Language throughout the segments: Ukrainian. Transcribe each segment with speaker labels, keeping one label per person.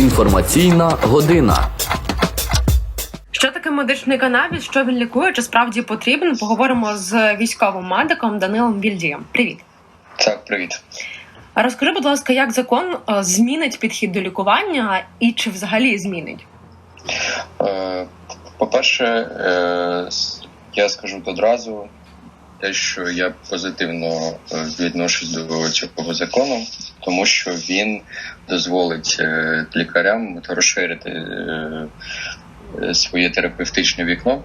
Speaker 1: Інформаційна година.
Speaker 2: Що таке медичний канабіс? Що він лікує? Чи справді потрібен? Поговоримо з військовим медиком Данилом Вільдієм. Привіт.
Speaker 3: Так, привіт.
Speaker 2: Розкажи, будь ласка, як закон е, змінить підхід до лікування і чи взагалі змінить?
Speaker 3: Е, По-перше, е, я скажу одразу те, що я позитивно е, відношусь до цього закону, тому що він дозволить е, лікарям розширити е, своє терапевтичне вікно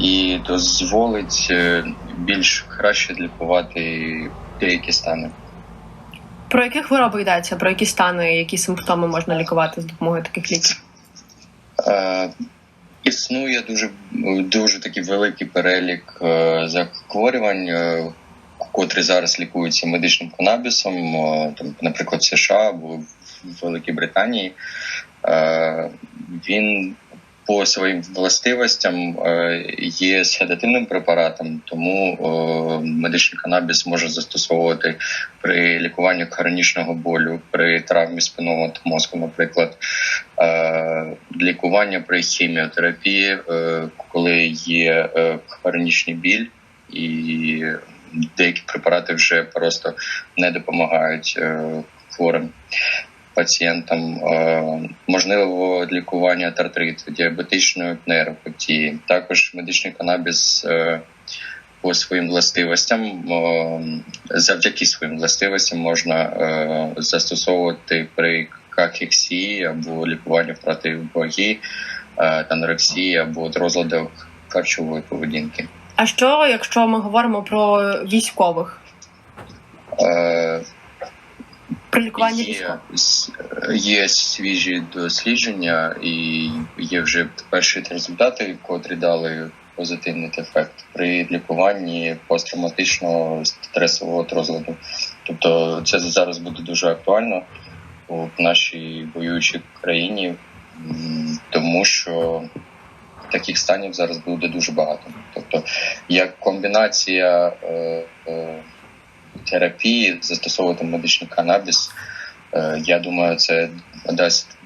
Speaker 3: і дозволить більш краще лікувати деякі стани.
Speaker 2: Про які хвороби йдеться? Про які стани, які симптоми можна лікувати з допомогою таких ліків?
Speaker 3: Існує дуже дуже такий великий перелік е, захворювань, е, котрі зараз лікуються медичним канабісом, е, там, наприклад, в США або в Великій Британії. Він по своїм властивостям є седативним препаратом, тому медичний канабіс може застосовувати при лікуванні хронічного болю, при травмі спинного мозку, наприклад, е, лікування при хіміотерапії, е, коли є е, хронічний біль, і деякі препарати вже просто не допомагають хворим пацієнтам. Можливо, лікування артриту, діабетичної нейропатії. Також медичний канабіс. По своїм властивостям, завдяки своїм властивостям можна е, застосовувати при кахексії або лікуванні проти ваги, е, анорексії або розладах харчової поведінки.
Speaker 2: А що, якщо ми говоримо про військових?
Speaker 3: Е,
Speaker 2: Про лікування
Speaker 3: Є, є свіжі дослідження, і є вже перші результати, котрі дали позитивний ефект при лікуванні посттравматичного стресового розладу. Тобто, це зараз буде дуже актуально у нашій воюючій країні, тому що таких станів зараз буде дуже багато. Тобто, як комбінація е, е, терапії застосовувати медичний канабіс. Е, Я думаю, це дасть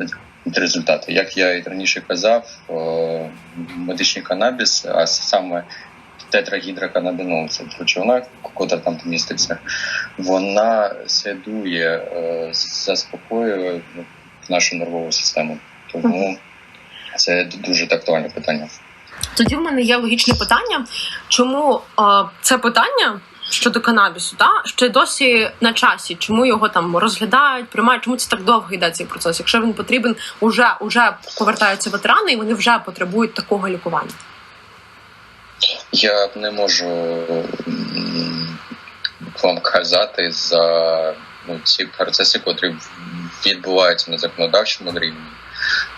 Speaker 3: результати. Як я і раніше казав, е, медичний канабіс, а саме тетрагідроканабінол, це речовина, котра там міститься, вона седує, е, заспокоює нашу нервову систему. Тому це дуже актуальне питання.
Speaker 2: Тоді в мене є логічне питання, чому е, це питання щодо канабісу, та ще досі на часі, чому його там розглядають, приймають, чому це так довго йде цей процес? Якщо він потрібен, уже уже повертаються ветерани, і вони вже потребують такого лікування.
Speaker 3: Я не можу вам казати за ну, ці процеси, котрі відбуваються на законодавчому рівні,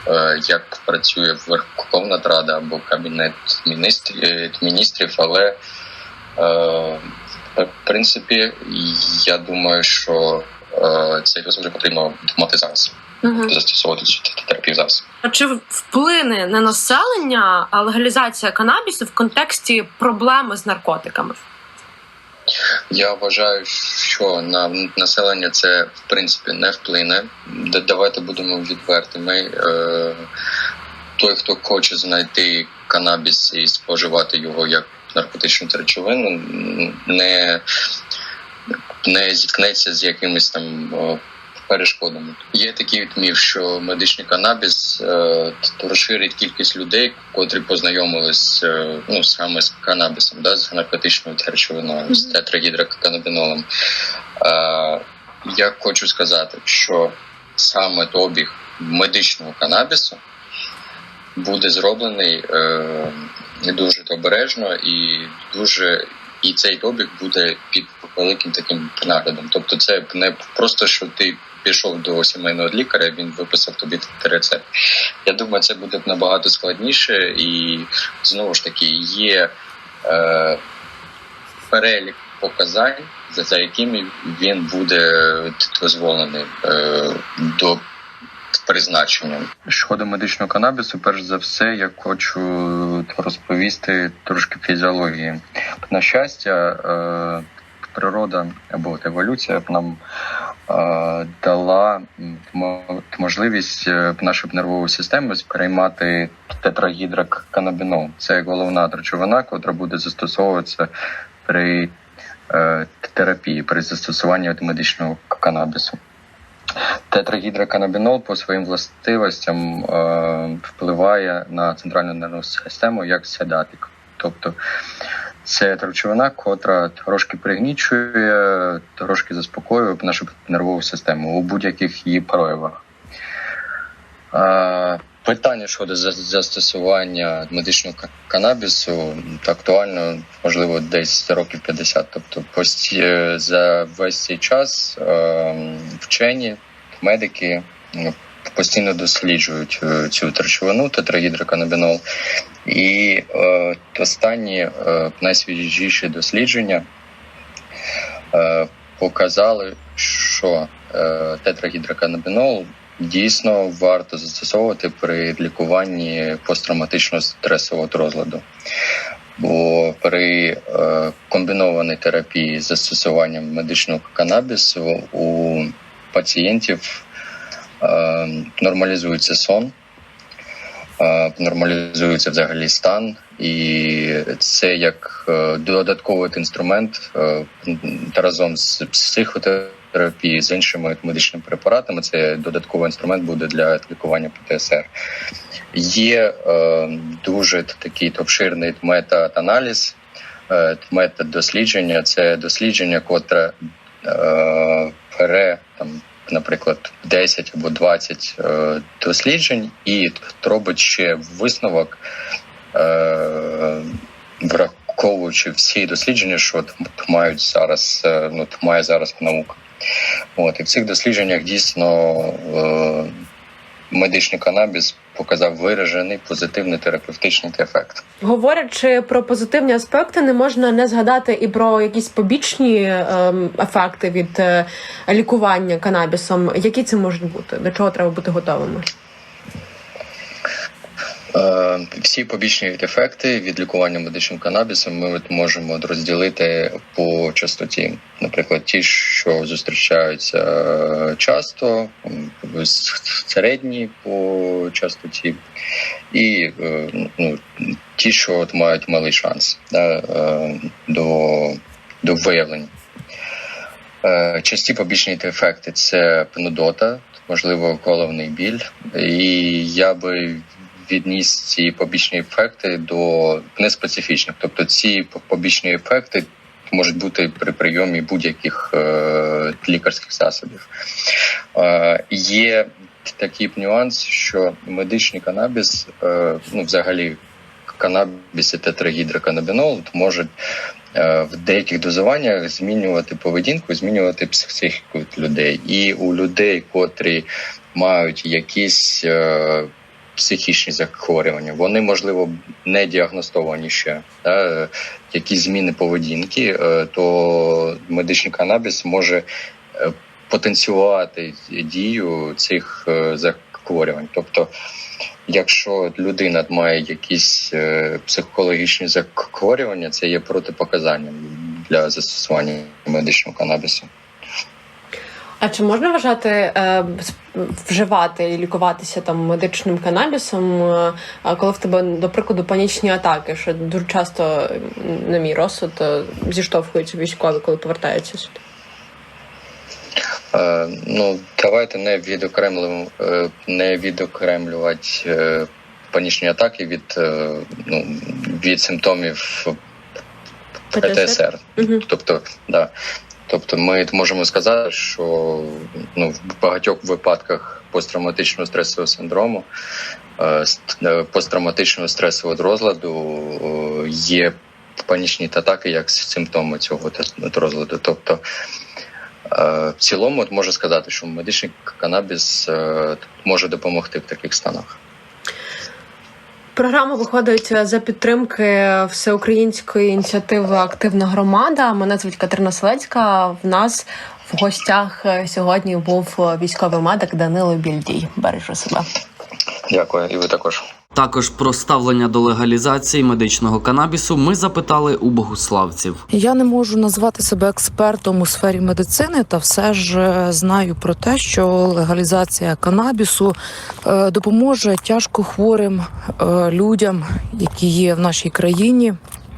Speaker 3: е, як працює Верховна Рада або Кабінет міністрів, міністрів але е, в принципі я думаю, що е, цей досвід потрібно мати зараз,
Speaker 2: Угу.
Speaker 3: застосовувати терапію зараз.
Speaker 2: А чи вплине на населення а, легалізація канабісу в контексті проблеми з наркотиками?
Speaker 3: Я вважаю, що на населення це в принципі не вплине. Давайте будемо відвертими. Е, Той, хто хоче знайти канабіс і споживати його як наркотичну речовину, не, не зіткнеться з якимись там е, перешкодами. Є такий міф, що медичний канабіс е, розширить кількість людей, котрі познайомились е, ну саме з канабісом, да, з наркотичною речовиною, з тетрагідроканабінолом. Е, я хочу сказати, що саме обіг медичного канабісу буде зроблений е, дуже обережно і дуже. І цей обіг буде під великим таким наглядом. Тобто, це не просто що ти пішов до сімейного лікаря, він виписав тобі рецепт. Я думаю, це буде набагато складніше, і знову ж таки є е, перелік показань, за, за якими він буде дозволений е, до призначення. Щодо медичного канабісу, перш за все, я хочу розповісти трошки фізіології. На щастя, е, природа або еволюція нам е, дала можливість е, нашу нервову систему сприймати тетрагідроканабінол. Це головна речовина, яка буде застосовуватися при терапії, при застосуванні медичного канабісу. Тетрагідроканабінол по своїм властивостям е, впливає на центральну нервну систему як седатик. Тобто це речовина, котра трошки пригнічує, трошки заспокоює нашу нервову систему у будь-яких її проявах. Е, Питання щодо застосування медичного канабісу актуально, можливо, десь років 50. Тобто, е, за весь цей час е, вчені, медики ну, постійно досліджують е, цю речовину, тетрагідроканабінол. І останні найсвіжіші дослідження показали, що тетрагідроканабінол дійсно варто застосовувати при лікуванні посттравматичного стресового розладу. Бо при е, комбінованій терапії з застосуванням медичного канабісу у пацієнтів е, нормалізується сон, е, нормалізується взагалі стан, і це як додатковий інструмент разом з психотерапією, з іншими медичними препаратами. Це додатковий інструмент буде для лікування ПТСР. Є е, дуже такий обширний мета-аналіз, е, метод дослідження. Це дослідження, котре е, бере там, наприклад, 10 або 20 е, досліджень і робить ще висновок, е, враховуючи всі дослідження, що мають зараз, е, ну, має зараз наука. От і в цих дослідженнях дійсно е, медичний канабіс показав виражений позитивний терапевтичний ефект.
Speaker 2: Говорячи про позитивні аспекти, не можна не згадати і про якісь побічні ем, ефекти від е, лікування канабісом. Які це можуть бути? До чого треба бути готовими?
Speaker 3: Е, Всі побічні ефекти від лікування медичним канабісом ми можемо розділити по частоті. Наприклад, ті, що зустрічаються е, часто, середні по частоті, і е, ну, ті, що от мають малий шанс да, до, до виявлення. Часті побічні ефекти це пнудота, можливо, головний біль. І я би відніс ці побічні ефекти до неспецифічних. Тобто ці побічні ефекти можуть бути при прийомі будь-яких е, лікарських засобів. Е, є такий нюанс, що медичний канабіс, е, ну взагалі канабіс і тетрагідроканабінол можуть е, в деяких дозуваннях змінювати поведінку, змінювати психіку людей. І у людей, котрі мають якісь е, психічні захворювання, вони можливо не діагностовані ще. Да? е, Якісь зміни поведінки, е, то медичний канабіс може е, потенціювати дію цих захворювань. Тобто, якщо людина має якісь психологічні захворювання, це є протипоказанням для застосування медичного канабісу.
Speaker 2: А чи можна вважати е, вживати і лікуватися там медичним канабісом, е, коли в тебе, до прикладу, панічні атаки, що дуже часто, на мій розсуд, е, зіштовхуються військові, коли повертаються сюди?
Speaker 3: Е, ну, давайте не відокремлюємо, е, не відокремлювати е, панічні атаки від, е, ну, від симптомів ПТСР.
Speaker 2: Угу.
Speaker 3: Тобто, да. Тобто, ми можемо сказати, що ну, в багатьох випадках посттравматичного стресового синдрому, е, е, посттравматичного стресового розладу е, є панічні атаки як симптоми цього розладу. Тобто, в цілому, можу сказати, що медичний канабіс може допомогти в таких станах.
Speaker 2: Програма виходить за підтримки всеукраїнської ініціативи Активна громада. Мене звуть Катерина Селецька. В нас в гостях е, сьогодні був військовий медик Данило Більдій. Бережи себе.
Speaker 3: Дякую, і ви також.
Speaker 1: Також про ставлення до легалізації медичного канабісу ми запитали у богославців.
Speaker 4: Я не можу назвати себе експертом у сфері медицини, та все ж е, знаю про те, що легалізація канабісу е, допоможе тяжко хворим е, людям, які є в нашій країні.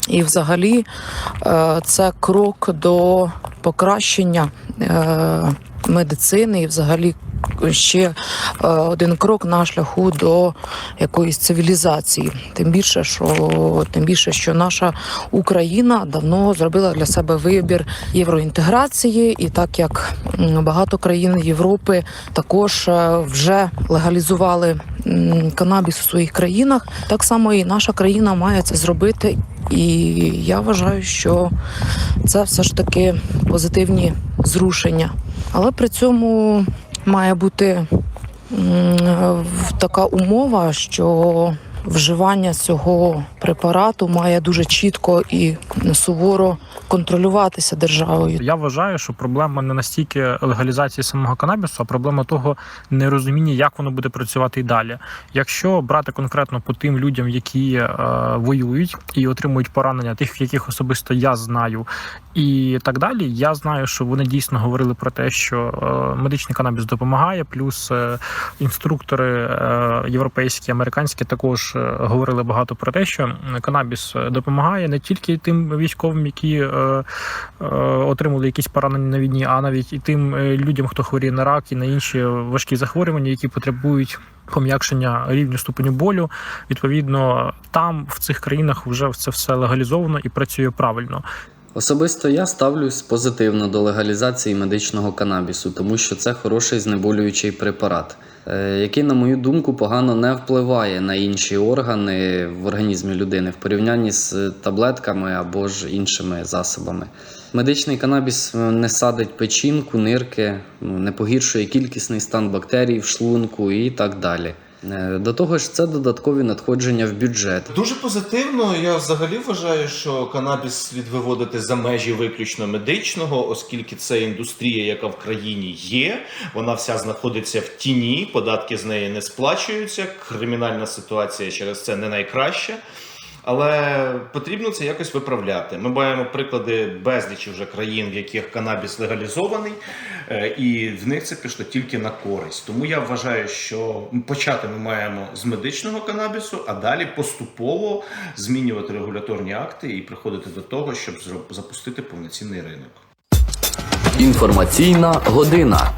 Speaker 4: І, взагалі, це крок до покращення медицини, і взагалі ще е, один крок на шляху до якоїсь цивілізації. Тим більше, що тим більше, що наша Україна давно зробила для себе вибір євроінтеграції, і так як багато країн Європи також е, вже легалізували канабіс у своїх країнах, так само і наша країна має це зробити. І я вважаю, що це все ж таки позитивні зрушення. Але при цьому має бути така умова, що вживання цього препарату має дуже чітко і суворо контролюватися державою.
Speaker 5: Я вважаю, що проблема не настільки легалізації самого канабісу, а проблема того нерозуміння, як воно буде працювати і далі. Якщо брати конкретно по тим людям, які е, воюють і отримують поранення, тих, яких особисто я знаю, і так далі, я знаю, що вони дійсно говорили про те, що е, медичний канабіс допомагає, плюс е, інструктори е, європейські, американські також е, говорили багато про те, що канабіс е, допомагає не тільки тим військовим, які е, отримали якісь поранення на війні, а навіть і тим людям, хто хворіє на рак і на інші важкі захворювання, які потребують. Пом'якшення рівню ступеню болю, відповідно, там в цих країнах вже це все легалізовано і працює правильно.
Speaker 1: Особисто я ставлюсь позитивно до легалізації медичного канабісу, тому що це хороший знеболюючий препарат, е, який, на мою думку, погано не впливає на інші органи в організмі людини в порівнянні з таблетками або ж іншими засобами. Медичний канабіс е, не садить печінку, нирки, не погіршує кількісний стан бактерій в шлунку і так далі. Е, До того ж, це додаткові надходження в бюджет.
Speaker 6: Дуже позитивно. Я взагалі вважаю, що канабіс слід виводити за межі виключно медичного, оскільки це індустрія, яка в країні є. Вона вся знаходиться в тіні, податки з неї не сплачуються. Кримінальна ситуація через це не найкраща. Але потрібно це якось виправляти. Ми маємо приклади безлічі вже країн, в яких канабіс легалізований, е, і в них це пішло тільки на користь. Тому я вважаю, що почати ми маємо з медичного канабісу, а далі поступово змінювати регуляторні акти і приходити до того, щоб запустити повноцінний ринок.
Speaker 1: Інформаційна година.